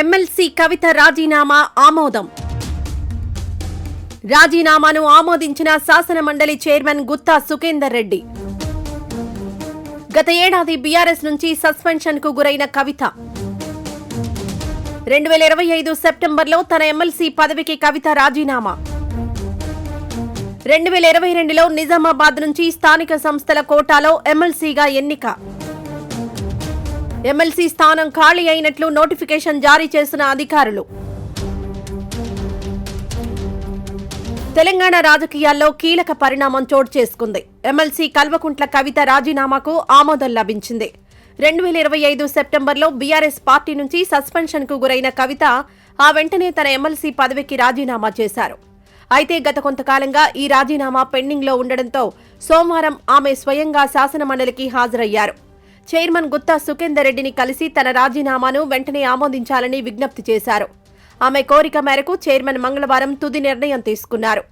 MLC కవిత రాజీనామా ఆమోదం. రాజీనామాను ఆమోదించిన శాసన మండలి చైర్మన్ గుత్తా సుఖేందర్ రెడ్డి. గత ఏడాది బీఆర్ఎస్ నుంచి సస్పెన్షన్కు గురైన కవిత. రెండు వేల ఇరవై ఐదు సెప్టెంబర్లో తన ఎమ్మెల్సీ పదవికి కవిత రాజీనామా. రెండు వేల ఇరవై రెండులో నిజామాబాద్ నుంచి స్థానిక సంస్థల కోటాలో ఎమ్మెల్సీగా ఎన్నిక. ఎమ్మెల్సీ స్థానం ఖాళీ అయినట్లు నోటిఫికేషన్ జారీ చేసిన అధికారులు. తెలంగాణ రాజకీయాల్లో కీలక పరిణామం చోటు చేసుకుంది. ఎమ్మెల్సీ కల్వకుంట్ల కవిత రాజీనామాకు ఆమోదం లభించింది. రెండు వేల ఇరవై ఐదు సెప్టెంబర్లో బీఆర్ఎస్ పార్టీ నుంచి సస్పెన్షన్కు గురైన కవిత ఆ వెంటనే తన ఎమ్మెల్సీ పదవికి రాజీనామా చేశారు. అయితే గత కొంతకాలంగా ఈ రాజీనామా పెండింగ్లో ఉండడంతో సోమవారం ఆమె స్వయంగా శాసనమండలికి హాజరయ్యారు. చైర్మన్ గుత్తా సుఖేందర్ రెడ్డిని కలిసి తన రాజీనామాను వెంటనే ఆమోదించాలని విజ్ఞప్తి చేశారు. ఆమె కోరిక మేరకు చైర్మన్ మంగళవారం తుది నిర్ణయం తీసుకున్నారు.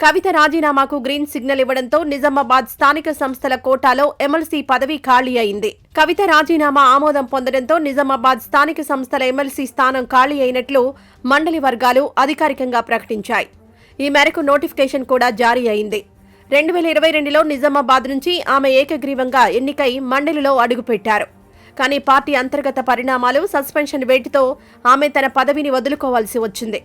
కవిత రాజీనామాకు గ్రీన్ సిగ్నల్ ఇవ్వడంతో నిజామాబాద్ స్థానిక సంస్థల కోటాలో ఎమ్మెల్సీ పదవి ఖాళీ అయింది. కవిత రాజీనామా ఆమోదం పొందడంతో నిజామాబాద్ స్థానిక సంస్థల ఎమ్మెల్సీ స్థానం ఖాళీ అయినట్లు మండలి వర్గాలు అధికారికంగా ప్రకటించాయి. ఈ మేరకు నోటిఫికేషన్ కూడా జారీ అయింది. రెండు వేల ఇరవై రెండులో నిజామాబాద్ నుంచి ఆమె ఏకగ్రీవంగా ఎన్నికై మండలిలో అడుగుపెట్టారు. కానీ పార్టీ అంతర్గత పరిణామాలు సస్పెన్షన్ వేటితో ఆమె తన పదవిని వదులుకోవాల్సి వచ్చింది.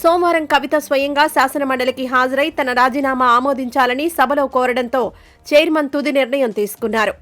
సోమవారం కవిత స్వయంగా శాసనమండలికి హాజరై తన రాజీనామా ఆమోదించాలని సభలో కోరడంతో చైర్మన్ తుది నిర్ణయం తీసుకున్నారు.